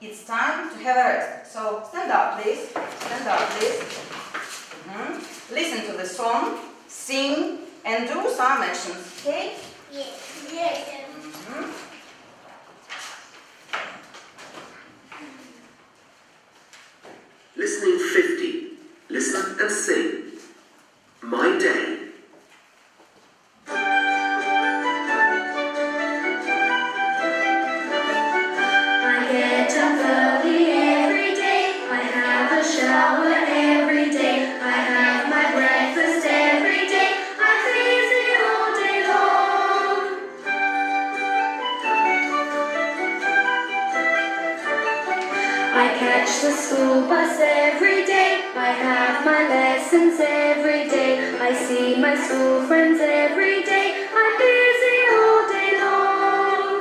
it's time to have a rest. So stand up, please. Stand up, please. Mhm. Listen to the song, sing, and do some actions. Okay? Yes. Yes. Mhm. Listening 50. I catch the school bus every day. I have my lessons every day. I see my school friends every day. I'm busy all day long.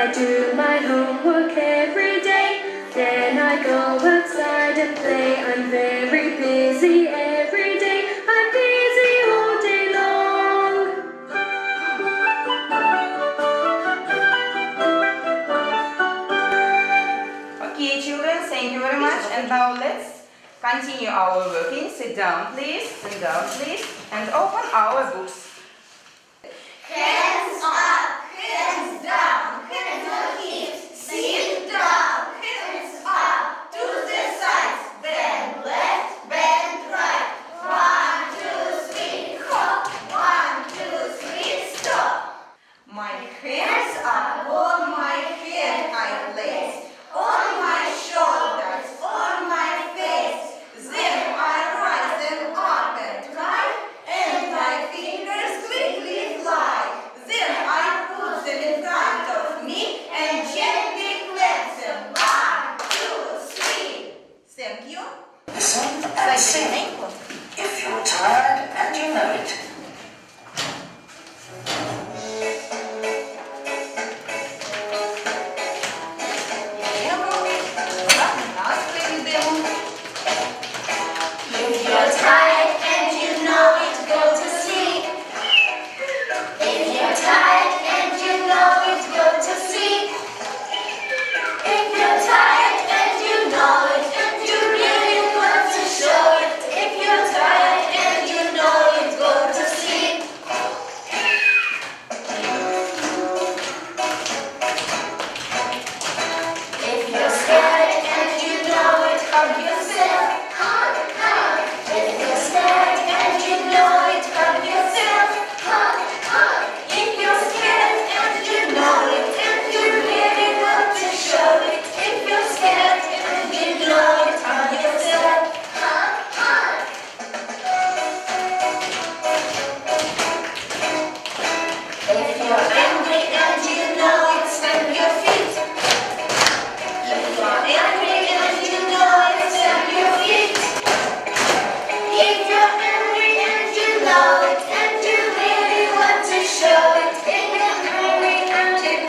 I do my homework every And now let's continue our working. Sit down, please. Sit down, please. And open our books. Hands up, hands down, hands. Sit down, hands up. Then. One, two, three. One, two, three, stop. My hands.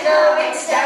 going down.